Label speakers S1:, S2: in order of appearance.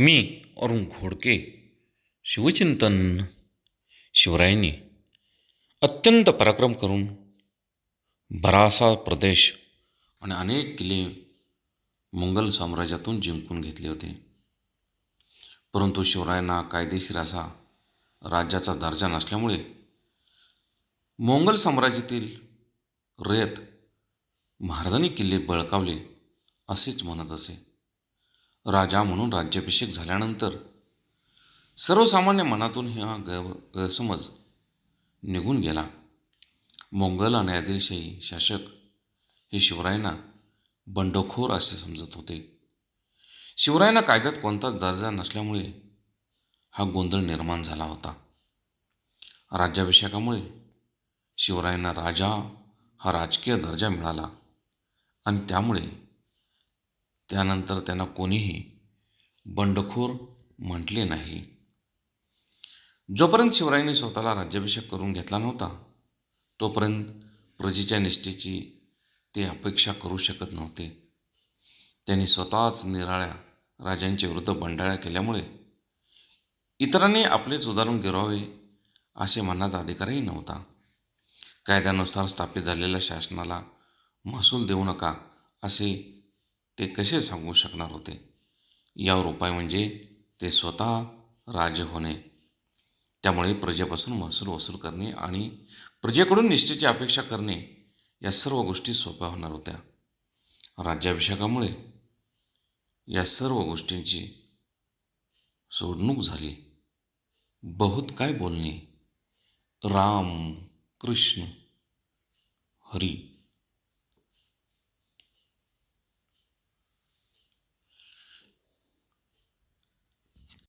S1: मी अरुण घोडके शिवचिंतन शिवरायांनी अत्यंत पराक्रम करून बरासा प्रदेश आणि अनेक किल्ले मोंगल साम्राज्यातून जिंकून घेतले होते. परंतु शिवरायांना कायदेशीर असा राज्याचा दर्जा नसल्यामुळे मोंगल साम्राज्यातील रयत महाराजांनी किल्ले बळकावले असेच म्हणत असे. राजा म्हणून राज्याभिषेक झाल्यानंतर सर्वसामान्य मनातून हा गैर गैरसमज निघून गेला. मोंगल आणि आदिलशाही शासक हे शिवरायांना बंडखोर असे समजत होते. शिवरायांना कायद्यात कोणताच दर्जा नसल्यामुळे हा गोंधळ निर्माण झाला होता. राज्याभिषेकामुळे शिवरायांना राजा हा राजकीय दर्जा मिळाला आणि त्यामुळे त्यानंतर त्यांना कोणीही बंडखोर म्हटले नाही. जोपर्यंत शिवरायांनी स्वतःला राज्याभिषेक करून घेतला नव्हता तोपर्यंत प्रजेच्या निष्ठेची ते अपेक्षा करू शकत नव्हते. त्यांनी स्वतःच निराळ्या राजांच्या विरुद्ध बंडाळ्या केल्यामुळे इतरांनी आपलेच उदाहरण गिरवावे असे मनाचा अधिकारही नव्हता. कायद्यानुसार स्थापित झालेल्या शासनाला महसूल देऊ नका असे ते कसे सांगू शकणार होते? यावर उपाय म्हणजे ते स्वतः राजे होणे. त्यामुळे प्रजेपासून महसूल वसूल करणे आणि प्रजेकडून निष्ठेची अपेक्षा करणे या सर्व गोष्टी सोप्या होणार होत्या. राज्याभिषेकामुळे या सर्व गोष्टींची सोडणूक झाली. बहुत काय बोलणे? राम कृष्ण हरी.